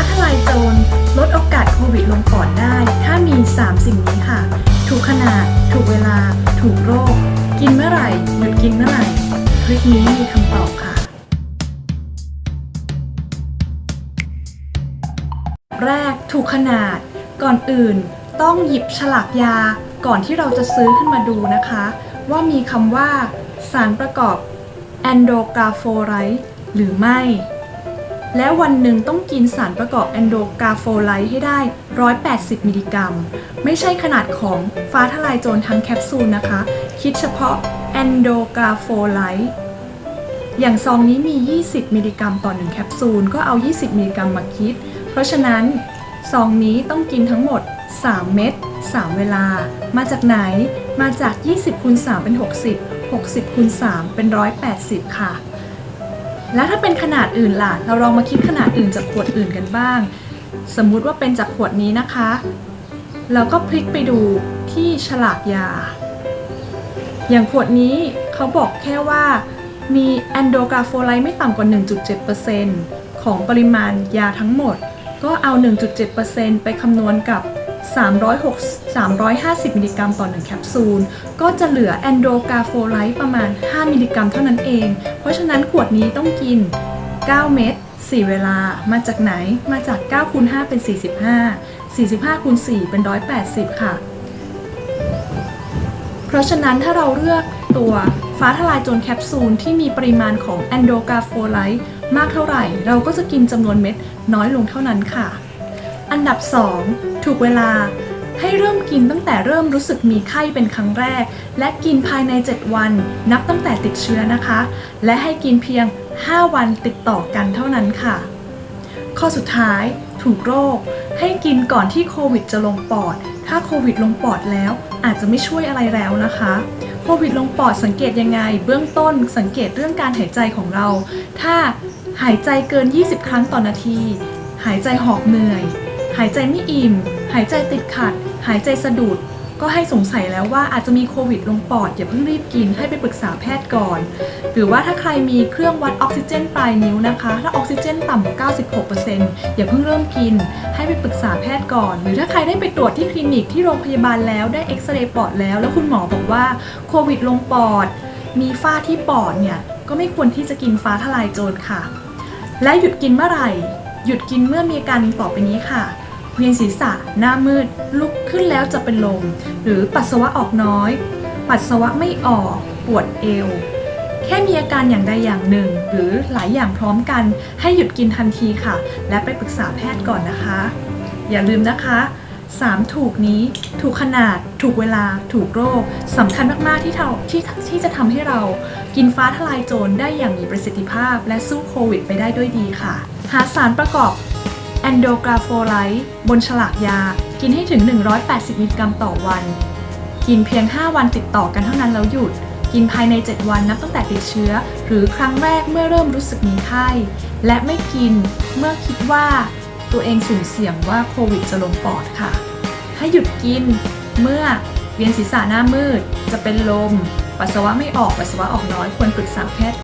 าทลายโจรลดโอกาสโควิดลงปอดได้ ถ้ามี 3 สิ่งนี้ค่ะ ถูกขนาด ถูกเวลา ถูกโรค กินเมื่อไหร่ หยุดกินเมื่อไหร่ คลิปนี้มีคำตอบค่ะ แรกถูกขนาด ก่อนอื่น ต้องหยิบฉลากยา ก่อนที่เราจะซื้อขึ้นมาดูนะคะ ว่ามีคำว่า สารประกอบแอนโดกาโฟไลต์หรือไม่ และวันหนึ่งต้องกินสารประกอบแอนโดกาโฟไลต์ให้ได้ 180 มิลลิกรัม ไม่ใช่ขนาดของฟ้าทลายโจรทั้งแคปซูลนะคะ คิดเฉพาะแอนโดกาโฟไลต์อย่างซองนี้มี 20 มิลลิกรัมต่อ 1 แคปซูล ก็เอา 20 มิลลิกรัมมาคิด เพราะฉะนั้นซองนี้ต้องกินทั้งหมด 3 เม็ด 3 เวลา มาจากไหน มาจาก 20คูณ3เป็น 60 60คูณ3เป็น 180 ค่ะ แล้วถ้าเป็นขนาดอื่นล่ะ เราลองมาคิดขนาดอื่นจากขวดอื่นกันบ้าง สมมุติว่าเป็นจากขวดนี้นะคะ เราก็พลิกไปดูที่ฉลากยา อย่างขวดนี้เขาบอกแค่ว่ามีแอนโดกราโฟไลต์ไม่ต่ำกว่า 1.7%ของปริมาณยาทั้งหมด ก็เอา 1.7%ไปคำนวณกับ 306 350 มิลลิกรัมต่อ 1 แคปซูล ก็จะเหลือแอนโดกาโฟไลต์ประมาณ 5 มิลลิกรัมเท่านั้นเอง เพราะฉะนั้นขวดนี้ต้องกิน 9 เม็ด4 เวลา มาจากไหน มาจาก9คูณ5เป็น 45 45คูณ4เป็น 180 ค่ะ เพราะฉะนั้นถ้าเราเลือกตัวฟ้าทลายโจรแคปซูลที่มีปริมาณของแอนโดกาโฟไลต์มากเท่าไหร่ เราก็จะกินจำนวนเม็ดน้อยลงเท่านั้นค่ะ อันดับ 2 ถูกเวลา ให้เริ่มกินตั้งแต่เริ่มรู้สึกมีไข้เป็นครั้งแรก และกินภายใน 7 วัน นับตั้งแต่ติดเชื้อนะคะ และให้กินเพียง 5 วันติดต่อกันเท่านั้นค่ะ ข้อสุดท้าย ถูกโรค ให้กินก่อนที่โควิดจะลงปอด ถ้าโควิดลงปอดแล้ว อาจจะไม่ช่วยอะไรแล้วนะคะโควิดลงปอดสังเกตยังไง เบื้องต้นสังเกตเรื่องการหายใจของเรา ถ้าหายใจเกิน 20 ครั้งต่อนาที หายใจหอบเหนื่อยายใจไม่อิ่ม หายใจติดขัด หายใจสะดุด ก็ให้สงสัยแล้วว่าอาจจะมีโควิดลงปอดอย่าเพิ่งรีบกินให้ไปปรึกษาแพทย์ก่อน หรือว่าถ้าใครมีเครื่องวัดออกซิเจนปลายนิ้วนะคะ ถ้าออกซิเจนต่ำกว่า 96%อย่าเพิ่งเริ่มกิน ให้ไปปรึกษาแพทย์ก่อน หรือถ้าใครได้ไปตรวจที่คลินิกที่โรงพยาบาลแล้วได้เอ็กซเรย์ปอดแล้ว แล้วคุณหมอบอกว่าโควิดลงปอด มีฝ้าที่ปอดเนี่ยก็ไม่ควรที่จะกินฟ้าทลายโจรค่ะ และหยุดกินเมื่อไหร่หยุดกินเมื่อมีอาการต่อไปนี้ค่ะ วียนศีรษะ หน้ามืด ลุกขึ้นแล้วจะเป็นลม หรือปัสสาวะออกน้อย ปัสสาวะไม่ออก ปวดเอว แค่มีอาการอย่างใดอย่างหนึ่ง หรือหลายอย่างพร้อมกัน ให้หยุดกินทันทีค่ะ และไปปรึกษาแพทย์ก่อนนะคะ อย่าลืมนะคะ 3 ถูกนี้ถูกขนาด ถูกเวลา ถูกโรคสำคัญมาก ๆ ที่เราที่ที่จะทำให้เรากินฟ้าทลายโจรได้อย่างมีประสิทธิภาพ และสู้โควิด ไปได้ด้วยดีค่ะ หาสารประกอบ แอนโดกราโฟไลต์บนฉลากยา กินให้ถึง 180 มิลลิกรัมต่อวัน กินเพียง 5 วันติดต่อกันเท่านั้นแล้วหยุด กินภายใน 7 วันนับตั้งแต่ติดเชื้อ หรือครั้งแรกเมื่อเริ่มรู้สึกมีไข้ และไม่กินเมื่อคิดว่าตัวเองสุ่มเสี่ยงว่าโควิดจะลงปอดค่ะให้หยุดกินเมื่อเวียนศีรษะหน้ามืด จะเป็นลม ปัสสาวะไม่ออก ปัสสาวะออกน้อย ควรปรึกษาแพทย์